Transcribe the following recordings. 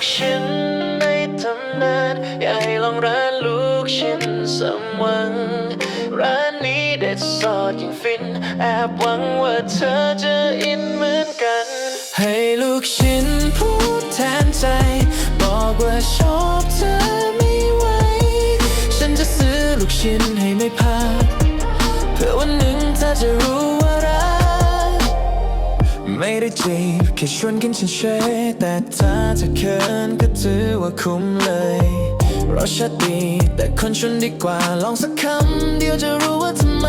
กชิ้นในตำนานอยากให้ลองร้านลูกชิ้นสมหวัง ร้านนี้เด็ดสอดยิ่งฟิน แอบหวังว่าเธอจะอินเหมือนกัน ให้ลูกชิ้นพูดแทนใจ บอกว่าชอบเธอไม่ไหว ฉันจะซื้อลูกชิ้นให้ไม่พลาดเพื่อวันหนึ่งเธอจะรู้ว่า ไม่ได้จีบแค่ชวนกินเฉยๆแต่ถ้าเธอเขินก็ถือว่าคุ้มเลยรสชาติดีแต่คนชวนดีกว่าลองสักคำเดียวจะรู้ว่าทำไม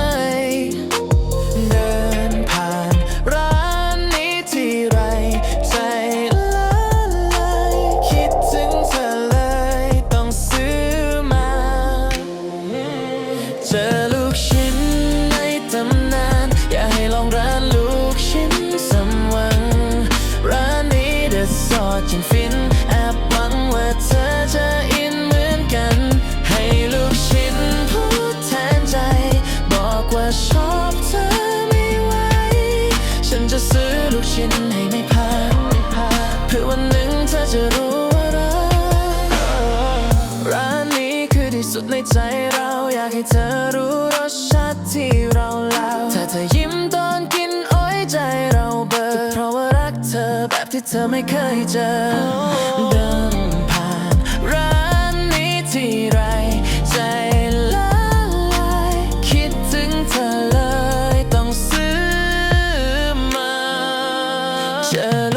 ที่สุดในใจเราอยากให้เธอรู้รสชาติที่เราเล่าถ้าเธอยิ้มตอนกินโอ้ยใจเราเบิกเพราะว่ารักเธอแบบที่เธอไม่เคยเจอ เดินผ่านร้านนี้ที่ไรใจละลายคิดถึงเธอเลยต้องซื้อมาเจอ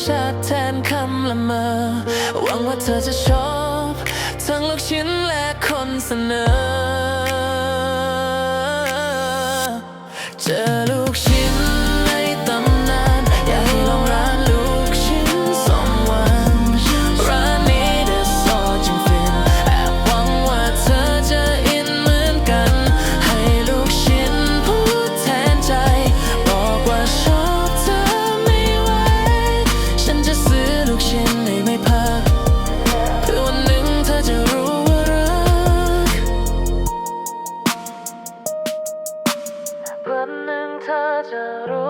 ชาติแทนคำละเมอ หวังว่าเธอจะชอบทั้งลูกชิ้นและคนเสนอ เจอ 찾아로